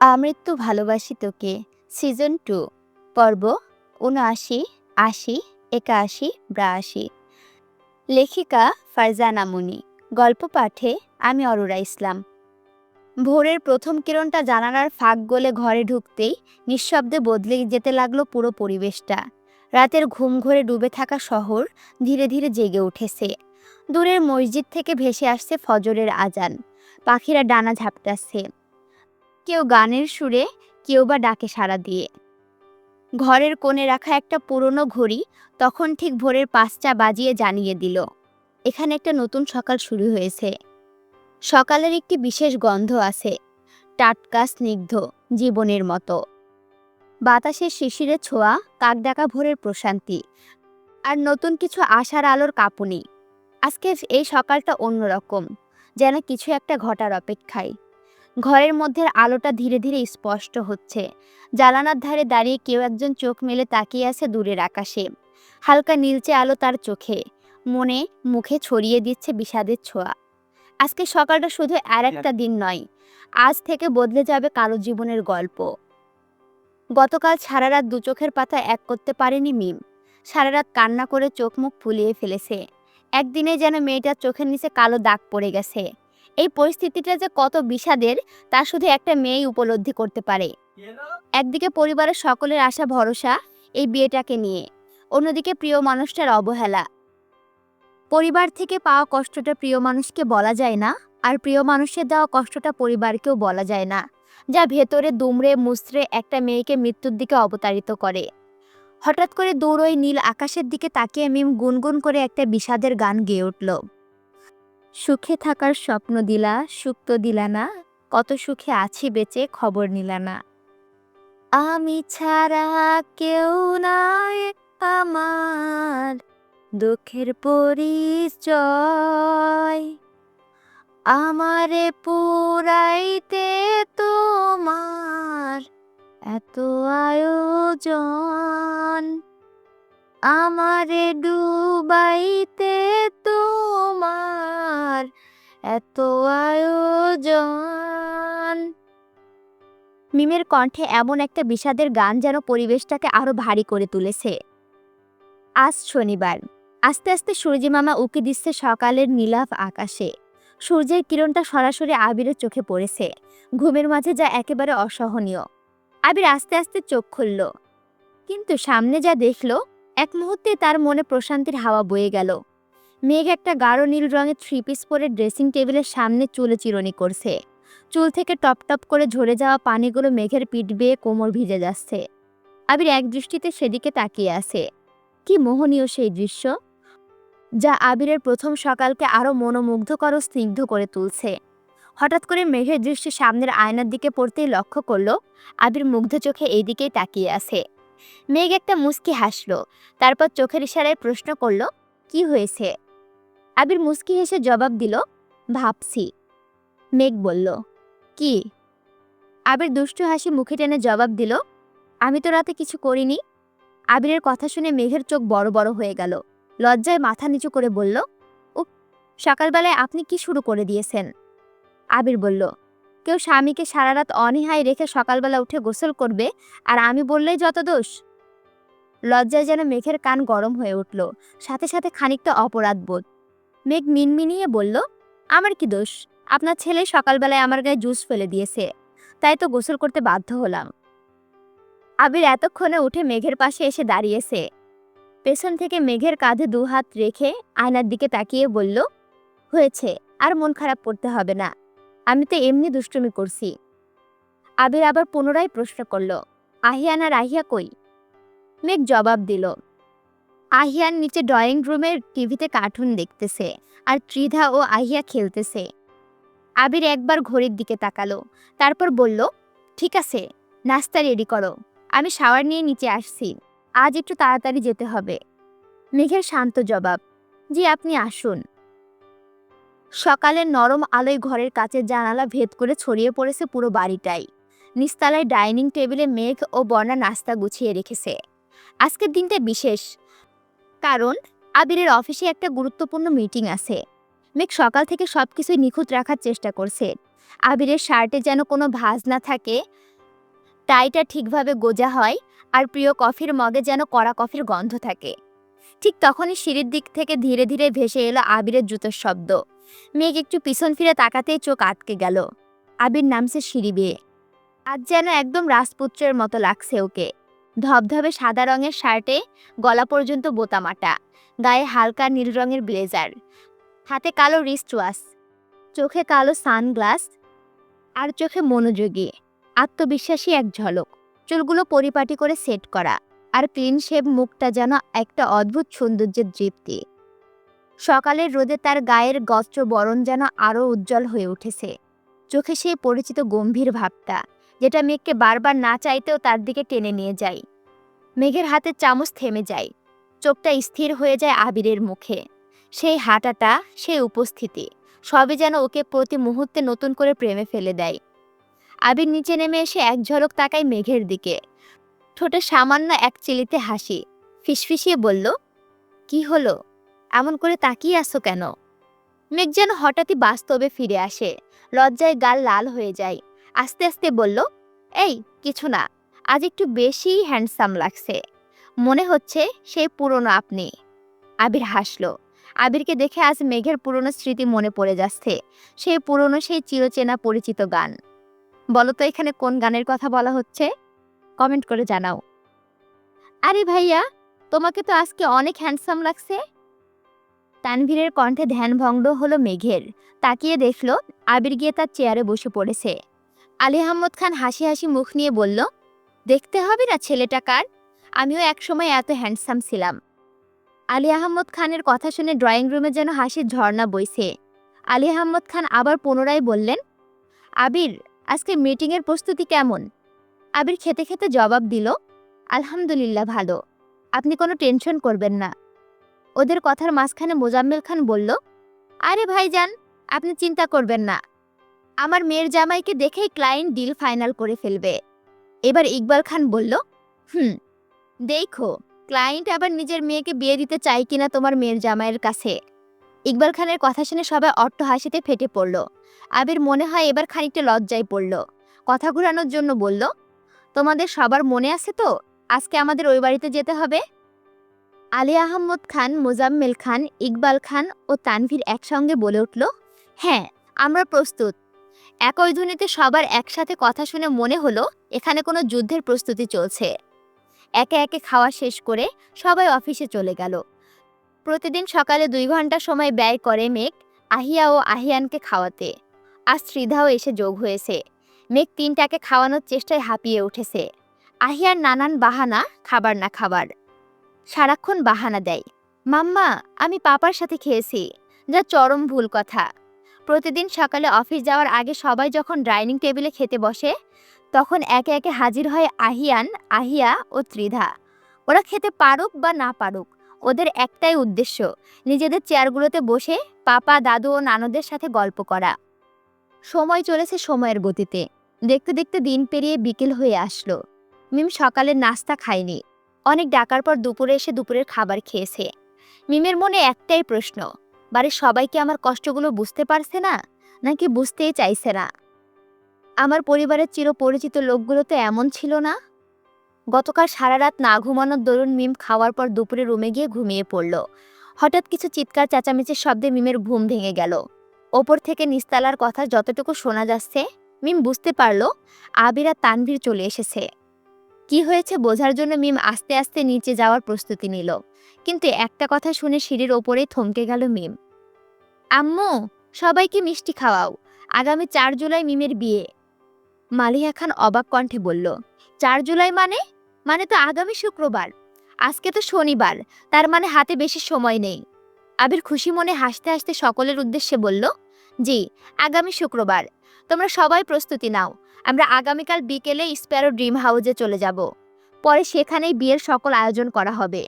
আমৃত্যু ভালোবাসি তোকে সিজন টু পর্ব উনআশি আশি, একাশি, বিরাশি। লেখিকা ফারজানা মুনি, গল্প পাঠে আমি অরোরা ইসলাম। ভোরের প্রথম কিরণটা জানালার ফাঁক গলে ঘরে ঢুকতেই নিঃশব্দে বদলে যেতে লাগল পুরো পরিবেশটা। রাতের ঘুম ঘরে ডুবে থাকা শহর ধীরে ধীরে জেগে উঠেছে। দূরের মসজিদ থেকে ভেসে আসছে ফজরের আজান। পাখিরা ডানা ঝাপটাচ্ছে। কেউ গানের সুরে, কেউ বা ডাকে সাড়া দিয়ে। ঘরের কোণে রাখা একটা পুরনো ঘড়ি তখন ঠিক ভোরের পাঁচটা বাজিয়ে জানিয়ে দিল, এখানে একটা নতুন সকাল শুরু হয়েছে। সকালের একটি বিশেষ গন্ধ আছে, টাটকা, স্নিগ্ধ, জীবনের মতো। বাতাসের শিশিরে ছোঁয়া কাক ডাকা ভোরের প্রশান্তি, আর নতুন কিছু আশার আলোর কাঁপুনি। আজকে এই সকালটা অন্যরকম, যেন কিছু একটা ঘটার অপেক্ষায়। ঘরের মধ্যে আলোটা ধীরে ধীরে স্পষ্ট হচ্ছে। জানালার ধারে দাঁড়িয়ে কেউ একজন চোখ মেলে তাকিয়ে আছে দূরের আকাশে। হালকা নীলচে আলো তার চোখে। মনে মুখে ছড়িয়ে দিচ্ছে বিষাদের ছোঁয়া। আজকে সকালটা শুধু আর একটা দিন নয়। আজ থেকে বদলে যাবে কারও জীবনের গল্প। গতকাল সারা রাত দু চোখের পাতা এক করতে পারেনি মিম। সারা রাত কান্না করে চোখ মুখ ফুলিয়ে ফেলেছে। একদিনে যেন মেয়েটার চোখের নিচে কালো দাগ পড়ে গেছে। এই পরিস্থিতিটা যে কত বিষাদের, তা শুধু একটা মেয়েই উপলব্ধি করতে পারে। একদিকে পরিবারের সকলের আশা, ভরসা এই বিয়েটাকে নিয়ে, অন্যদিকে প্রিয় মানুষটার অবহেলা। পরিবার থেকে পাওয়া কষ্টটা প্রিয় মানুষকে বলা যায় না, আর প্রিয় মানুষের দেওয়া কষ্টটা পরিবারকেও বলা যায় না, যা ভেতরে দুমড়ে মুচড়ে একটা মেয়েকে মৃত্যুর দিকে অবতারিত করে। হঠাৎ করে ওই নীল আকাশের দিকে তাকিয়ে মিম গুনগুন করে একটা বিষাদের গান গেয়ে উঠল। সুখে থাকার স্বপ্ন দিলা সুখ তো দিলা না, কত সুখে আছি বেঁচে খবর নিলা না। আমি ছাড়া কেউ নাই আমার দুঃখের পরিচয়। আমারে পুরাইতে তোমার এত আয়োজন। আমারে ডুবাইতে এত আয়োজন। মিমের কণ্ঠে এমন একটা বিষাদের গান যেন পরিবেশটাকে আরও ভারী করে তুলেছে। আজ শনিবার। আস্তে আস্তে সূর্যি মামা উকি দিচ্ছে সকালের নীলাভ আকাশে। সূর্যের কিরণটা সরাসরি আবিরের চোখে পড়েছে। ঘুমের মাঝে যা একেবারে অসহনীয়। আবির আস্তে আস্তে চোখ খুলল। কিন্তু সামনে যা দেখল, এক মুহূর্তে তার মনে প্রশান্তির হাওয়া বয়ে গেল। মেঘ একটা গাঢ় নীল রঙের থ্রি পিস পরে ড্রেসিং টেবিলের সামনে চুলে চিরনি করছে। চুল থেকে টপ টপ করে ঝরে যাওয়া পানিগুলো মেঘের পিঠ বেয়ে কোমর ভিজে যাচ্ছে। আবির এক দৃষ্টিতে সেদিকে তাকিয়ে আছে। কি মোহনীয় সেই দৃশ্য! যা আবিরের প্রথম সকালকে আরও মনোমুগ্ধকর স্নিগ্ধ করে তুলছে। হঠাৎ করে মেঘের দৃষ্টি সামনের আয়নার দিকে পড়তেই লক্ষ্য করল, আবির মুগ্ধ চোখে এই দিকেই তাকিয়ে আছে। মেঘ একটা মুস্কি হাসলো, তারপর চোখের ইশারায় প্রশ্ন করল, কি হয়েছে? আবির মুস্কি হেসে জবাব দিল, ভাবছি। মেঘ বলল, কি? আবির দুষ্টু হাসি মুখে টেনে জবাব দিল, আমি তো রাতে কিছু করিনি। আবিরের কথা শুনে মেঘের চোখ বড় বড় হয়ে গেল, লজ্জায় মাথা নিচু করে বলল ও সকালবেলায় আপনি কি শুরু করে দিয়েছেন? আবির বলল, কেউ স্বামীকে সারা রাত অনীহায় রেখে সকালবেলা উঠে গোসল করবে আর আমি বললেই যত দোষ। লজ্জায় যেন মেঘের কান গরম হয়ে উঠল, সাথে সাথে খানিকটা অপরাধ বোধ মেঘ মিনমিনিয়ে বলল, আমার কি দোষ? আপনার ছেলে সকালবেলায় আমার গায়ে জুস ফেলে দিয়েছে, তাই তো গোসল করতে বাধ্য হলাম। আবির এতক্ষণে উঠে মেঘের পাশে এসে দাঁড়িয়েছে। পেছন থেকে মেঘের কাঁধে দু হাত রেখে আয়নার দিকে তাকিয়ে বলল, হয়েছে, আর মন খারাপ করতে হবে না, আমি তো এমনি দুষ্টুমি করছি। আবির আবার পুনরায় প্রশ্ন করল, আহিয়ান আর আহিয়া কই? মেঘ জবাব দিল আহিয়ান নিচে ড্রয়িং রুমের টিভিতে কার্টুন দেখতেছে আর ত্রিধা ও আহিয়া খেলতেছে। আবির একবার ঘড়ির দিকে তাকালো, তারপর বলল, ঠিক আছে, নাস্তা রেডি করো, আমি শাওয়ার নিয়ে নিচে আসছি, আজ একটু তাড়াতাড়ি যেতে হবে। মেঘের শান্ত জবাব, জি, আপনি আসুন। সকালের নরম আলোয় ঘরের কাচের জানালা ভেদ করে ছড়িয়ে পড়েছে পুরো বাড়িটাই। নিস্তালায় ডাইনিং টেবিলে মেঘ ও বর্ণা নাস্তা গুছিয়ে রেখেছে। আজকের দিনটা বিশেষ কারণ আবিরের অফিসে একটা গুরুত্বপূর্ণ মিটিং আছে। মেঘ সকাল থেকে সব কিছুই নিখুঁত রাখার চেষ্টা করছে। আবিরের শার্টে যেন কোনো ভাঁজ না থাকে টাইটা ঠিকভাবে গোজা হয় আর প্রিয় কফির মগে যেন কড়া কফির গন্ধ থাকে। ঠিক তখনই সিঁড়ির দিক থেকে ধীরে ধীরে ভেসে এলো আবিরের জুতোর শব্দ। মেঘ একটু পিছন ফিরে তাকাতেই চোখ আটকে গেল। আবির নামছে সিঁড়ি বেয়ে। আজ যেন একদম রাজপুত্রের মতো লাগছে ওকে। ধবধবে সাদা রঙের শার্টে গলা পর্যন্ত বোতামাটা গায়ে হালকা নীল রঙের ব্লেজার, হাতে কালো রিস্ট ওয়াচ চোখে কালো সানগ্লাস আর চোখে মনোযোগী, আত্মবিশ্বাসী এক ঝলক, চুলগুলো পরিপাটি করে সেট করা আর ক্লিন শেভ মুখটা যেন একটা অদ্ভুত সৌন্দর্যের তৃপ্তি সকালের রোদে তার গায়ের গস্ত্র বরণ যেন আরও উজ্জ্বল হয়ে উঠেছে, চোখে সেই পরিচিত গম্ভীর ভাবটা। যেটা মেঘকে বারবার না চাইতেও তার দিকে টেনে নিয়ে যায়। মেঘের হাতে চামচ থেমে যায়। চোখটা স্থির হয়ে যায় আবিরের মুখে। সেই হাঁটাটা, সেই উপস্থিতি, সবই যেন ওকে প্রতি মুহূর্তে নতুন করে প্রেমে ফেলে দেয়। আবির নিচে নেমে এসে এক ঝলক তাকায় মেঘের দিকে। ঠোঁটে সামান্য এক চিলিতে হাসি, ফিসফিসিয়ে বলল, কি হলো? এমন করে তাকিয়ে আসো কেন? মেঘ যেন হঠাৎই বাস্তবে ফিরে আসে, লজ্জায় গাল লাল হয়ে যায়। আস্তে আস্তে বলল, এই, কিছু না, আজ একটু বেশি হ্যান্ডসাম লাগছে। মনে হচ্ছে সেই পুরনো আপনি। আবির হাসলো। আবিরকে দেখে আজ মেঘের পুরনো স্মৃতি মনে পড়ে যাচ্ছে। সেই পুরনো সেই চিরচেনা পরিচিত গান। বলো তো এখানে কোন গানের কথা বলা হচ্ছে? কমেন্ট করে জানাও। আরে ভাইয়া, তোমাকে তো আজকে অনেক হ্যান্ডসাম লাগছে। তানভীরের কণ্ঠে ধ্যানভঙ্গ হলো মেঘের। তাকিয়ে দেখল, আবির গিয়ে তার চেয়ারে বসে পড়েছে। আলী আহমদ খান হাসি হাসি মুখ নিয়ে বলল, দেখতে হবে না ছেলেটা কার? আমিও একসময় এত হ্যান্ডসাম ছিলাম। আলী আহমদ খানের কথা শুনে ড্রয়িং রুমে যেন হাসির ঝর্ণা বইছে। আলী আহমদ খান আবার পুনরায় বললেন, আবির, আজকে মিটিংয়ের প্রস্তুতি কেমন? আবির খেতে খেতে জবাব দিল, আলহামদুলিল্লাহ ভালো। আপনি কোনো টেনশন করবেন না। ওদের কথার মাঝখানে মোজাম্মেল খান বলল, আরে ভাইজান, আপনি চিন্তা করবেন না। আমার মেয়ের জামাইকে দেখেই ক্লায়েন্ট ডিল ফাইনাল করে ফেলবে। এবার ইকবাল খান বলল, হুম, দেখো, ক্লায়েন্ট আবার নিজের মেয়েকে বিয়ে দিতে চায় কিনা তোমার মেয়ের জামাইয়ের কাছে? ইকবাল খানের কথা শুনে সবাই অট্ট হাসিতে ফেটে পড়ল। আবির মনে হয় এবার খানিকটা লজ্জায় পড়ল। কথা ঘুরানোর জন্য বলল, তোমাদের সবার মনে আছে তো? আজকে আমাদের ওই বাড়িতে যেতে হবে? আলী আহমদ খান, মোজাম্মেল খান, ইকবাল খান ও তানভীর একসঙ্গে বলে উঠল হ্যাঁ আমরা প্রস্তুত। একই ধ্বনিতে সবার একসাথে কথা শুনে মনে হলো, এখানে কোনো যুদ্ধের প্রস্তুতি চলছে। একে একে খাওয়া শেষ করে সবাই অফিসে চলে গেল। প্রতিদিন সকালে দুই ঘণ্টা সময় ব্যয় করে মেঘ, আহিয়া ও আহিয়ানকে খাওয়াতে। আজ শ্রীধাও এসে যোগ হয়েছে। মেঘ তিনটাকে খাওয়ানোর চেষ্টায় হাঁপিয়ে উঠেছে। আহিয়ার নানান বাহানা, খাবার না খাবার। সারাক্ষণ বাহানা দেয়। মাম্মা, আমি পাপার সাথে খেয়েছি। যা চরম ভুল কথা। প্রতিদিন সকালে অফিস যাওয়ার আগে সবাই যখন ডাইনিং টেবিলে খেতে বসে, তখন একে একে হাজির হয় আহিয়ান, আহিয়া ও ত্রিধা। ওরা খেতে পারুক বা না পারুক, ওদের একটাই উদ্দেশ্য, নিজেদের চেয়ারগুলোতে বসে পাপা, দাদু ও নানদের সাথে গল্প করা। সময় চলেছে সময়ের গতিতে। দেখতে দেখতে দিন পেরিয়ে বিকেল হয়ে আসলো। মিম সকালের নাস্তা খায়নি। অনেক ডাকার পর দুপুরে এসে দুপুরের খাবার খেয়েছে। মিমের মনে একটাই প্রশ্ন বাড়ির সবাই কি আমার কষ্টগুলো বুঝতে পারছে না? নাকি বুঝতেই চাইছে না? আমার পরিবারের চিরপরিচিত লোকগুলো তো এমন ছিল না? গতকাল সারা রাত না ঘুমানোর দরুন মিম খাওয়ার পর দুপুরে রুমে গিয়ে ঘুমিয়ে পড়ল। হঠাৎ কিছু চিৎকার, চেঁচামেচির শব্দে মিমের ঘুম ভেঙে গেল। ওপর থেকে নিস্তালার কথা যতটুকু শোনা যাচ্ছে, মিম বুঝতে পারল, আবিরা তানভীর চলে এসেছে। কি হয়েছে বোঝার জন্য মিম আস্তে আস্তে নিচে যাওয়ার প্রস্তুতি নিল। কিন্তু একটা কথা শুনে সিঁড়ির ওপরেই থমকে গেল মিম। আম্মু, সবাইকে মিষ্টি খাওয়াও। আগামী চার জুলাই মিমের বিয়ে। মালিহা খান অবাক কণ্ঠে বলল, চার জুলাই মানে? মানে তো আগামী শুক্রবার। আজকে তো শনিবার, তার মানে হাতে বেশি সময় নেই। আবির খুশি মনে হাসতে হাসতে সকলের উদ্দেশ্যে বলল, জি, আগামী শুক্রবার। তোমরা সবাই প্রস্তুতি নাও। আমরা আগামীকাল বিকেলে স্প্যারো ড্রিম হাউসে চলে যাব। পরে সেখানেই বিয়ের সকল আয়োজন করা হবে।